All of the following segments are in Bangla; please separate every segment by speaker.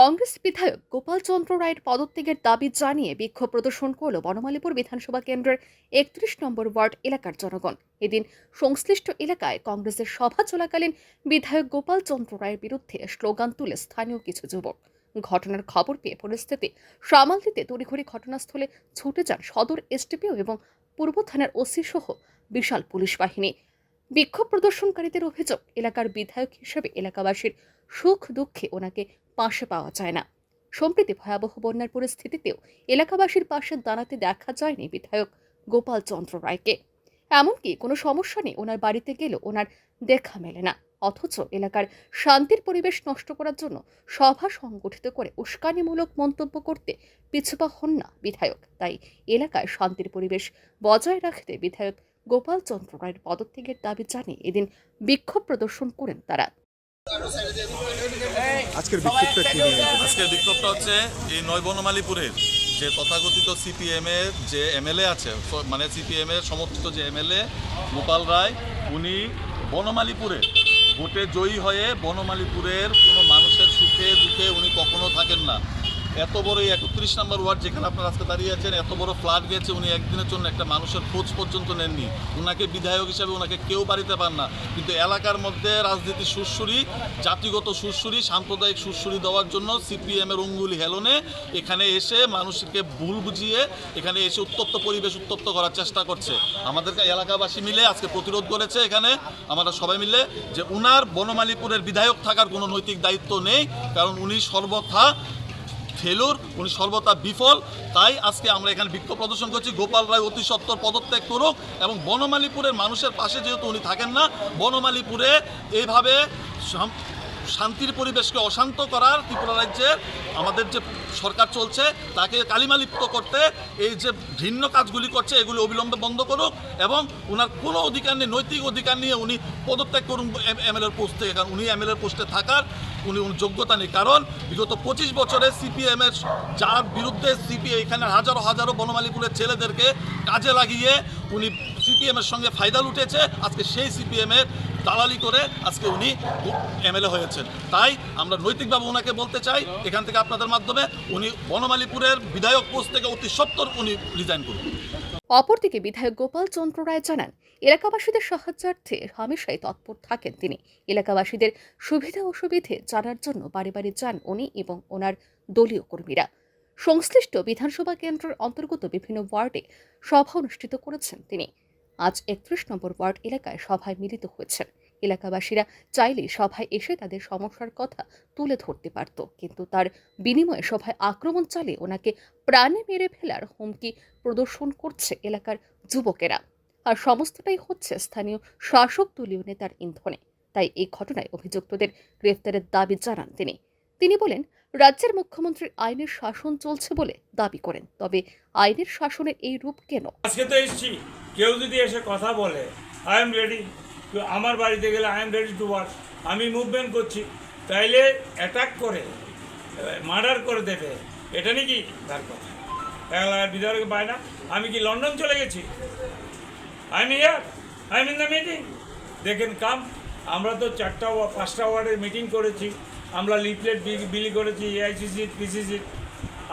Speaker 1: কংগ্রেস বিধায়ক গোপাল চন্দ্র রায়ের পদত্যাগের দাবি জানিয়ে বিক্ষোভ প্রদর্শন করল বনমালীপুর বিধানসভা কেন্দ্রের একত্রিশ নম্বর ওয়ার্ড এলাকার জনগণ। এদিন সংশ্লিষ্ট এলাকায় কংগ্রেসের সভা চলাকালীন বিধায়ক গোপাল চন্দ্র রায়ের বিরুদ্ধে স্লোগান তুলে স্থানীয় কিছু যুবক। ঘটনার খবর পেয়ে পরিস্থিতি সামাল দিতে তড়িঘড়ি ঘটনাস্থলে ছুটে যান সদর এসডিপিও এবং পূর্ব থানার ওসি সহ বিশাল পুলিশ বাহিনী। বিক্ষোভ প্রদর্শনকারীদের অভিযোগ, এলাকার বিধায়ক হিসেবে এলাকাবাসীর সুখ দুঃখে ওনাকে পাশে পাওয়া যায় না। সম্প্রতি ভয়াবহ বন্যার পরিস্থিতিতেও এলাকাবাসীর পাশে দাঁড়াতে দেখা যায়নি বিধায়ক গোপাল চন্দ্র রায়কে। এমনকি কোনো সমস্যা নেই ওনার বাড়িতে গেলেও ওনার দেখা মেলে না। অথচ এলাকার শান্তির পরিবেশ নষ্ট করার জন্য সভা সংগঠিত করে উস্কানিমূলক মন্তব্য করতে পিছুপা হন না বিধায়ক। তাই এলাকায় শান্তির পরিবেশ বজায় রাখতে বিধায়ক গোপাল চন্দ্র রায়ের পদত্যাগের দাবি জানিয়ে এদিন বিক্ষোভ প্রদর্শন করেন তারা।
Speaker 2: আজকের বিক্ষোভটা কি
Speaker 3: আজকের বিক্ষোভটা হচ্ছে এই নয় বনমালীপুরের যে তথাকথিত সিপিএম এর যে এমএলএ আছে মানে সিপিএম এর সমর্থিত যে এমএলএ গোপাল রায়, উনি বনমালীপুরে ভোটে জয়ী হয়ে বনমালীপুরের কোনো মানুষের সুখে দুঃখে উনি কখনো থাকেন না। এত বড় এই একত্রিশ নম্বর ওয়ার্ড যেখানে আপনারা আজকে দাঁড়িয়ে আছেন, এত বড় ফ্লাড গেছে, উনি একদিনের জন্য একটা মানুষের খোঁজ পর্যন্ত নেননি। ওনাকে বিধায়ক হিসাবে ওনাকে কেউ বাড়িতে পান না। কিন্তু এলাকার মধ্যে রাজনীতি সুরসুরি, জাতিগত সুরসুরি, সাম্প্রদায়িক সুরসুরি দেওয়ার জন্য সিপিএমের অঙ্গুলি হেলনে এখানে এসে মানুষকে ভুল বুঝিয়ে এখানে এসে উত্তপ্ত পরিবেশ উত্তপ্ত করার চেষ্টা করছে। আমাদের এলাকাবাসী মিলে আজকে প্রতিরোধ করেছে এখানে। আমরা সবাই মিলে যে উনার বনমালীপুরের বিধায়ক থাকার কোনো নৈতিক দায়িত্ব নেই, কারণ উনি সর্বথা ফেলুর, উনি সর্বদা বিফল। তাই আজকে আমরা এখানে বিক্ষোভ প্রদর্শন করছি। গোপাল রায় অতি সত্বর পদত্যাগ করুক এবং বনমালীপুরের মানুষের পাশে যেহেতু উনি থাকেন না, বনমালীপুরে এইভাবে শান্তির পরিবেশকে অশান্ত করার ত্রিপুরা রাজ্যের আমাদের যে সরকার চলছে, তাকে কালিমালিপ্ত করতে এই যে ভিন্ন কাজগুলি করছে, এগুলি অবিলম্বে বন্ধ করুক এবং ওনার কোনো অধিকার নেই, নৈতিক অধিকার নিয়ে উনি পদত্যাগ করুন এমএলএর পোস্ট কারণ উনি এমএলএর পোস্টে থাকার উনি উনি যোগ্যতা নেই। কারণ বিগত পঁচিশ বছরে সিপিএম এর যার বিরুদ্ধে সিপি এখানে হাজারো হাজারো বনমালীপুরের ছেলেদেরকে কাজে লাগিয়ে উনি সিপিএম এর সঙ্গে ফায়দা লুটেছে। আজকে সেই সিপিএম এর দালালি করে আজকে উনি এমএলএ হয়েছেন। তাই আমরা নৈতিকভাবে ওনাকে বলতে চাই, এখান থেকে আপনাদের মাধ্যমে উনি বনমালীপুরের বিধায়ক পোস্ট থেকে অতি সত্তর উনি রিজাইন করুন।
Speaker 1: অপরদিকে বিধায়ক গোপাল চন্দ্র রায় জানান, এলাকাবাসীদের সাহায্যার্থে হামেশাই তৎপর থাকেন তিনি। এলাকাবাসীদের সুবিধা অসুবিধে জানার জন্য বাড়ি বাড়ি যান উনি এবং ওনার দলীয় কর্মীরা। সংশ্লিষ্ট বিধানসভা কেন্দ্রের অন্তর্গত বিভিন্ন ওয়ার্ডে সভা অনুষ্ঠিত করেছেন তিনি। আজ একত্রিশ নম্বর ওয়ার্ড এলাকায় সভায় মিলিত হয়েছেন। এলাকাবাসীরা চাইলে সভায় এসে তাদের সমস্যার কথা তুলে ধরতে পারত। কিন্তু তার বিনিময়ে সভায় আক্রমণ চালিয়ে ওনাকে প্রাণে মেরে ফেলার হুমকি প্রদর্শন করছে এলাকার যুবকেরা। আর সমস্তটাই হচ্ছে স্থানীয় শাসক দলীয় নেতার ইন্ধনে। তাই এই ঘটনায় অভিযুক্তদের গ্রেফতারের দাবি জানান তিনি। তিনি বলেন, রাজ্যের মুখ্যমন্ত্রীর আইনের শাসন চলছে বলে দাবি করেন, তবে আইনের শাসনের এই রূপ কেন?
Speaker 4: আজকে তো এসছি। কেউ যদি এসে কথা বলে আই এম রেডি আমার বাড়িতে গেলে I am ready to work আমি মুভমেন্ট করছি। তাইলে অ্যাটাক করে মার্ডার করে দেবে। এটা নাকি? তার কথা। বিধায়ক পায় না। আমি কি লন্ডন চলে গেছি? I here I in the meeting দেখেন কাম আমরা তো চারটা পাঁচটা ওয়ার্ডের মিটিং করেছি। আমরা লিফলেট বিলি করেছি এআইসিসি পিসিসি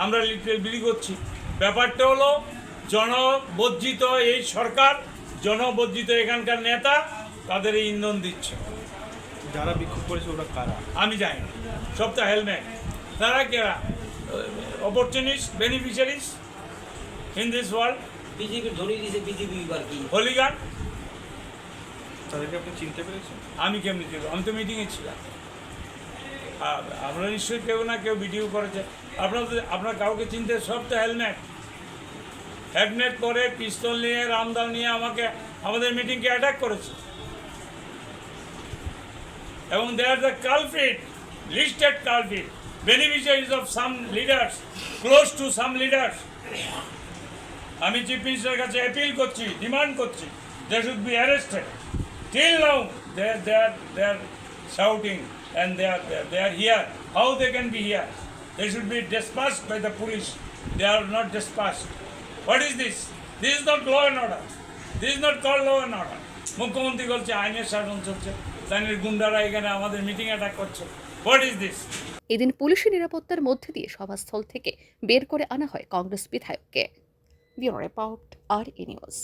Speaker 4: আমরা লিফলেট বিলি করছি। ব্যাপারটা হলো জনবজ্জিত এই সরকার, জনবর্জিত এখানকার নেতা তাদের এই ইন্ধন দিচ্ছে।
Speaker 2: যারা বিক্ষোভ করেছে ওরা কারা?
Speaker 4: আমি জানি না। সব তো হেলমেট। তারা কেরা opportunist beneficiaries in this world
Speaker 5: BJP ধরিয়ে দিয়েছে বিজেপি এবার কি?
Speaker 4: হলিগান
Speaker 2: তাদেরকে আপনি চিনতে পেরেছেন?
Speaker 4: আমি কেমনি দেবো আমি তো মিটিংয়ে ছিলাম। আর আপনারা নিশ্চয়ই কেউ না কেউ ভিডিও করেছে। আপনাদের আপনার কাউকে চিনতে সব তো হেলমেট। হেলমেট পরে পিস্তল নিয়ে রামদাল নিয়ে আমাকে আমাদের মিটিংকে অ্যাটাক করেছে। এবং they are the culprit listed culprit beneficiaries of some leaders close to some leaders আমি চিফ মিনিস্টারের কাছে অ্যাপিল করছি ডিমান্ড করছি they should be arrested till now they they are they are shouting and they are they are here how they can be here they should be dispersed by the police they are not dispersed what is this this is not law and order this is not call law and order মুখ্যমন্ত্রী বলছে, আইনের শাসন চলছে। আইনের গুন্ডারা এখানে আমাদের মিটিং অ্যাটাক করছে। হোয়াট ইজ দিস
Speaker 1: এদিন পুলিশি নিরাপত্তার মধ্যে দিয়ে সভাস্থল থেকে বের করে আনা হয় কংগ্রেস বিধায়ককে। Bureau report R E news